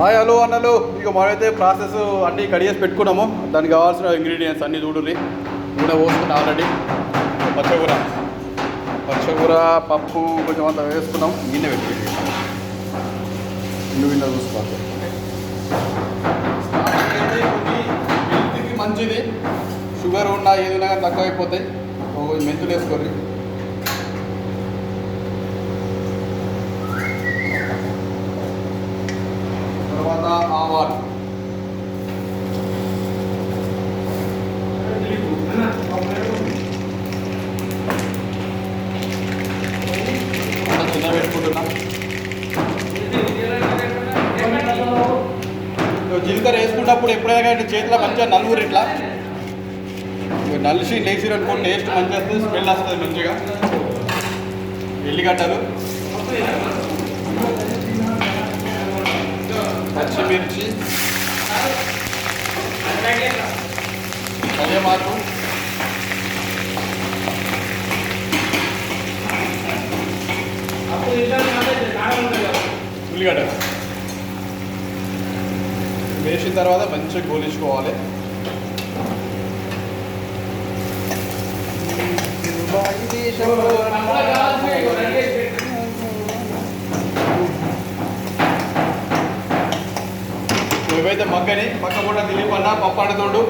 Hi hello అన్నలు. ఇక మనమైతే ప్రాసెస్ అన్నీ కడిగేసి పెట్టుకున్నాము. దానికి కావాల్సిన ఇంగ్రీడియంట్స్ అన్నీ చూడుర్రి నూనె పోసుకున్నాం ఆల్రెడీ. పచ్చకూర. పచ్చకూర పప్పు కొంచెం అంత వేసుకున్నాం. గిన్నె పెట్టి. ఇల్లు గిన్నె చూసుకోవాలి మంచిది. షుగర్ ఉన్నా ఏదైనా కానీ తక్కువ అయిపోతాయి మెంతులు వేసుకోర్రి తర్వాత ఆవాలు అంతా చిన్న పెట్టుకుంటున్నా ఇగో జీలకర్ర వేసుకున్నప్పుడు ఎప్పుడైనా కానీ చేతిలో మంచిగా నలుగురు ఇట్లా. నలిసి లేచి అనుకోండి టేస్ట్ మంచిగా వస్తుంది స్మెల్ వస్తుంది మంచిగా. ఎల్లిగడ్డలు. పచ్చిమిర్చి. కరివేపాకు. ఉల్లిగడ్డ వేసిన తర్వాత మంచిగా గోలించుకోవాలి ఇవైతే మగ్గని మక్క కూడా దిలీప్ పప్పు అండుతుండు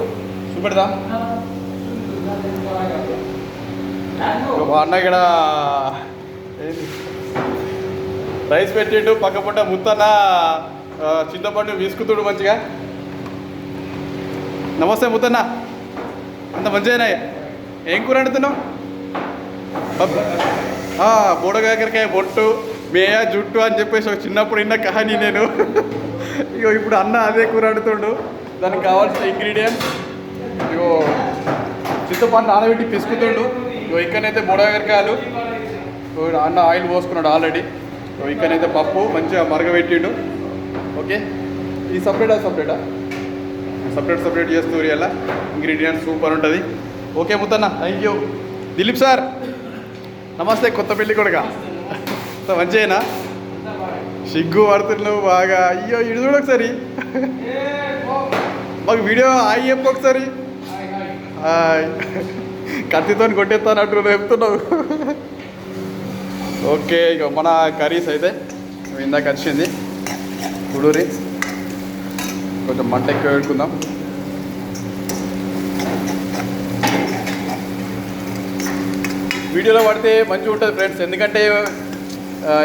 చూపెడదాం మా అన్న ఇక్కడ రైస్ పెట్టిండు పక్క పుట్ట ముత్తన్నా. చింతపండు విసుకుతుడు మంచిగా. నమస్తే ముద్దన్న అంత మంచిగానే. ఏం కూర వండుతున్నావు? బోడగాకరికాయ బొట్టు మేయ జుట్టు అని చెప్పేసి ఒక చిన్నప్పుడు ఇన్న కహాని నేను. ఇగో ఇప్పుడు అన్న అదే కూర వండుతుండు. దానికి కావాల్సిన ఇంగ్రీడియంట్స్ ఇగో చింతపండు నానబెట్టి పిసుకుతుండు. ఇగో ఇక్కడనైతే బోడగాకరికాయలు అన్న ఆయిల్ పోసుకున్నాడు ఆల్రెడీ. ఇక్కడనైతే పప్పు మంచిగా మరగబెట్టిండు. ఓకే? ఈ సపరేటా సపరేటా? సపరేట్ సపరేట్ చేస్తూ ఇలా ఇంగ్రీడియంట్స్ సూపర్ ఉంటుంది. Okay Muthanna thank you Dileep sir నమస్తే కొత్త పెళ్ళి కొడుగా మంచిగా సిగ్గు పడుతున్నావు బాగా. అయ్యో ఇడు చూడు ఒకసారి. మాకు వీడియో హాయ్ చెప్పు ఒకసారి. కత్తితో కొట్టేస్తానట్టు చెప్తున్నావు. ఓకే ఇక మన కర్రీస్ అయితే ఇందాక వచ్చింది. కుడూరి కొంచెం మంట ఎక్కువ పెట్టుకుందాం. వీడియోలో పడితే మంచిగా ఉంటుంది ఫ్రెండ్స్. ఎందుకంటే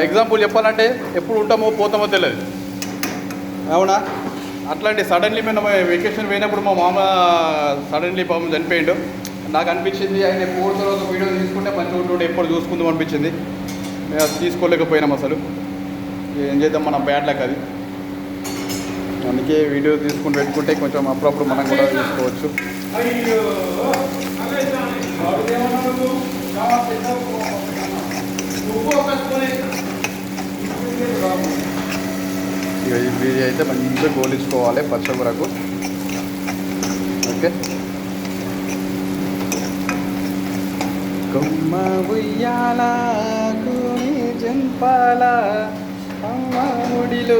ఎగ్జాంపుల్ చెప్పాలంటే ఎప్పుడు ఉంటామో పోతామో తెలియదు. అవునా? అట్లాంటి సడన్లీ మేము వెకేషన్ పోయినప్పుడు మా మామ సడన్లీ పాపం చనిపోయిండు. నాకు అనిపించింది ఆయన ఎప్పుడు తర్వాత వీడియో తీసుకుంటే మంచిగా ఉంటుండే ఎప్పుడు చూసుకుందాం అనిపించింది. మేము అది తీసుకోలేకపోయినాం అసలు. ఏం చేద్దాం మన బ్యాడ్ లక్ అది. అందుకే వీడియో తీసుకుని పెట్టుకుంటే కొంచెం అప్పుడప్పుడు మనం కూడా చూసుకోవచ్చు ఇక ఇవి అయితే మంచిగా గోలించుకోవాలి వరకు. ఓకే. కొమ్మ ఉయ్యాల కూని జంపాల అమ్మ ముడిలో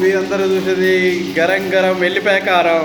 మీ అందరూ చూసేది గరం గరం వెళ్ళిపోయా కారం